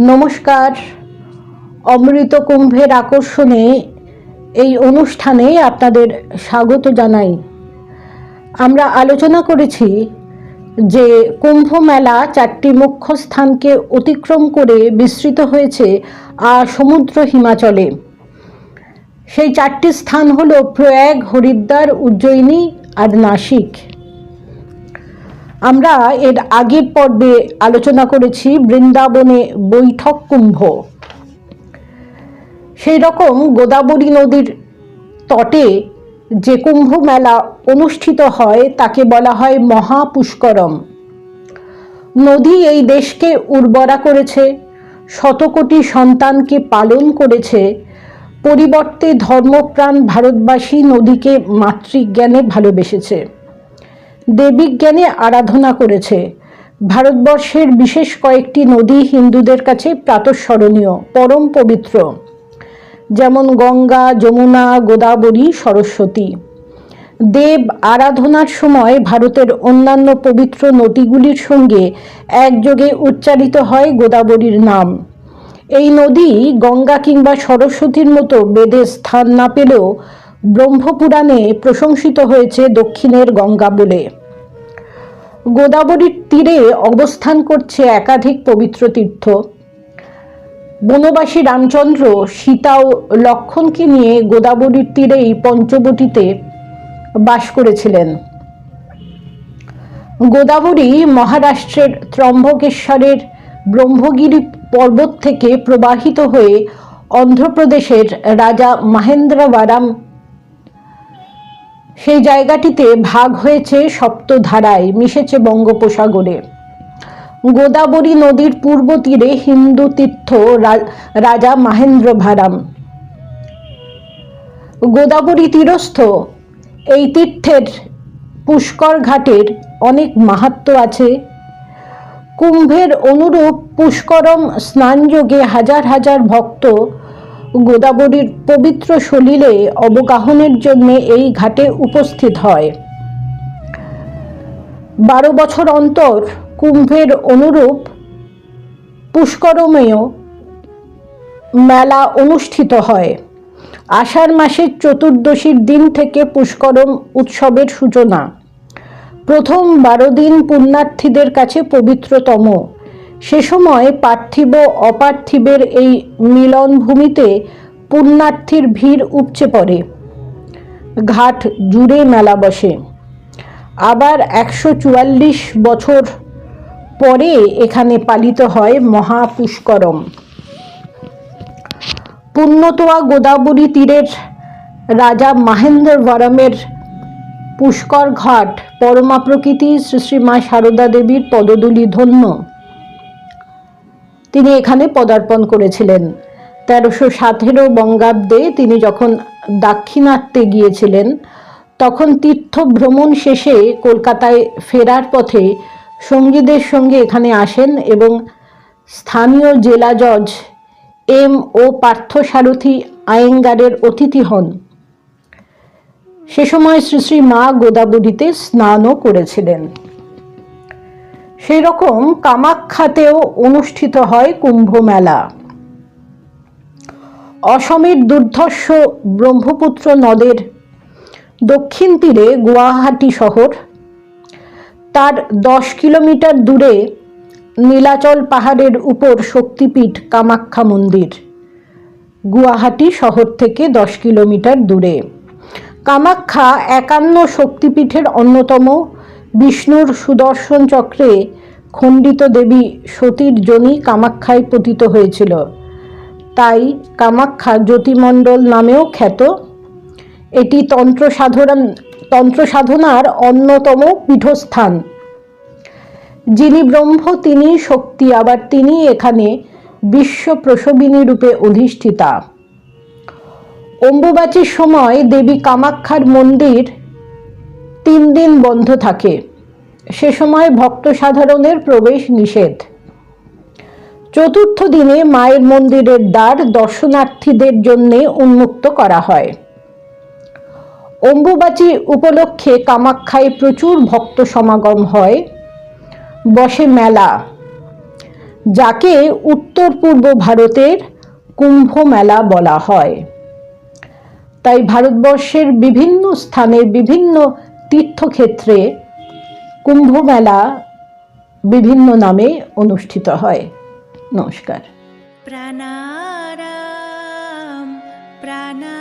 নমস্কার। অমৃত কুম্ভের আকর্ষণে এই অনুষ্ঠানে আপনাদের স্বাগত জানাই। আমরা আলোচনা করেছি যে কুম্ভ মেলা চারটি মুখ্য স্থানকে অতিক্রম করে বিস্তৃত হয়েছে আর সমুদ্র হিমাচলে। সেই চারটি স্থান হলো প্রয়াগ, হরিদ্বার, উজ্জয়িনী আর নাসিক। আমরা এর আগের পর্বে আলোচনা করেছি বৃন্দাবনে বৈঠক কুম্ভ। সেই রকম গোদাবরী নদীর তটে যে কুম্ভ মেলা অনুষ্ঠিত হয়, তাকে বলা হয় মহাপুষ্করম। নদী এই দেশকে উর্বরা করেছে, শতকোটি সন্তানকে পালন করেছে, পরিবর্তে ধর্মপ্রাণ ভারতবাসী নদীকে মাতৃজ্ঞানে ভালোবেসেছে। দেবীজ্ঞানে আরাধনা করেছে। ভারতবর্ষের বিশেষ কয়েকটি নদী হিন্দুদের কাছে প্রাতঃস্মরণীয়, পরম পবিত্র। যেমন গঙ্গা, যমুনা, গোদাবরী, সরস্বতী। দেব আরাধনার সময় ভারতের অন্যান্য পবিত্র নদীগুলির সঙ্গে একযোগে উচ্চারিত হয় গোদাবরীর নাম। এই নদী গঙ্গা কিংবা সরস্বতীর মতো বেদে স্থান না পেলেও ব্রহ্মপুরাণে প্রশংসিত হয়েছে দক্ষিণের গঙ্গা বলে। গোদাবরীর তীরে অবস্থান করছে একাধিক পবিত্র তীর্থ। বনবাসী রামচন্দ্র, সীতা ও লক্ষণকে নিয়ে গোদাবরীর তীরেই পঞ্চবটিতে বাস করেছিলেন। গোদাবরী মহারাষ্ট্রের ত্রম্বকেশ্বরের ব্রহ্মগিরি পর্বত থেকে প্রবাহিত হয়ে অন্ধ্রপ্রদেশের রাজা মহেন্দ্রবারাম সেই জায়গাটিতে ভাগ হয়েছে সপ্তধারায়, মিশেছে বঙ্গোপসাগরে। গোদাবরী নদীর পূর্ব তীরে হিন্দু তীর্থ রাজা মহেন্দ্র ভারাম গোদাবরী তীরস্থ, এই তীর্থের পুষ্কর ঘাটের অনেক মাহাত্ম্য আছে। কুম্ভের অনুরূপ পুষ্করম স্নানযোগে হাজার হাজার ভক্ত গোদাবরীর পবিত্র সলিলে অবগাহনের জন্য এই ঘাটে উপস্থিত হয়। বারো বছর অন্তর কুম্ভের অনুরূপ পুষ্করমেয় মেলা অনুষ্ঠিত হয়। আষাঢ় মাসের চতুর্দশীর দিন থেকে পুষ্করম উৎসবের সূচনা। প্রথম বারো দিন পুণ্যার্থীদের কাছে পবিত্রতম। সে সময় পার্থিব অপার্থিবের এই মিলনভূমিতে পুণ্যার্থীর ভিড় উপচে পড়ে। ঘাট জুড়ে মেলা বসে। আবার একশো চুয়াল্লিশ বছর পরে এখানে পালিত হয় মহাপুষ্করম। পুণ্যতোয়া গোদাবরী তীরের রাজা মাহেন্দ্রবরমের পুষ্কর ঘাট, পরমা প্রকৃতি, শ্রী শ্রী মা সারদা দেবীর পদদুলি ধন্য। তিনি এখানে পদার্পণ করেছিলেন। তেরোশো সতেরো বঙ্গাব্দে তিনি যখন দাক্ষিণাত্যে গিয়েছিলেন, তখন তীর্থ ভ্রমণ শেষে কলকাতায় ফেরার পথে সঙ্গীদের সঙ্গে এখানে আসেন এবং স্থানীয় জেলা জজ এম ও পার্থসারথী আয়েঙ্গারের অতিথি হন। সে সময় শ্রী শ্রী মা গোদাবরীতে স্নানও করেছিলেন। সেই রকম কামাখ্যাতেও অনুষ্ঠিত হয় কুম্ভ মেলা। অসমের দুর্ধর্ষ ব্রহ্মপুত্র নদের দক্ষিণ তীরে গুয়াহাটি শহর। তার দশ কিলোমিটার দূরে নীলাচল পাহাড়ের উপর শক্তিপীঠ কামাখ্যা মন্দির। গুয়াহাটি শহর থেকে দশ কিলোমিটার দূরে। কামাখ্যা একান্ন শক্তিপীঠের অন্যতম বিষ্ণুর সুদর্শন চক্রে খণ্ডিত দেবী সতীর জনি কামাখ্যায় পতিত হয়েছিল। তাই কামাখ্যা জ্যোতিমণ্ডল নামেও খ্যাত। এটি তন্ত্র সাধনা তন্ত্র সাধনার অন্যতম পীঠস্থান। যিনি ব্রহ্ম, তিনি শক্তি, আবার তিনি এখানে বিশ্ব প্রসবিনী রূপে অধিষ্ঠিতা। অম্বুবাচীর সময় দেবী কামাখ্যার মন্দির তিন দিন বন্ধ থাকে। সে সময় ভক্ত সাধারণের প্রবেশ নিষেধ। চতুর্থ দিনে মায়ের মন্দিরের দ্বার দর্শনার্থীদের জন্য উন্মুক্ত করা হয়। অম্বুবাচী উপলক্ষে কামাখ্যায় প্রচুর ভক্ত সমাগম হয়। বসে মেলা, যাকে উত্তর পূর্ব ভারতের কুম্ভ মেলা বলা হয়। তাই ভারতবর্ষের বিভিন্ন স্থানের বিভিন্ন তীর্থক্ষেত্রে কুম্ভমেলা বিভিন্ন নামে অনুষ্ঠিত হয়। নমস্কার। প্রাণারাম প্রাণা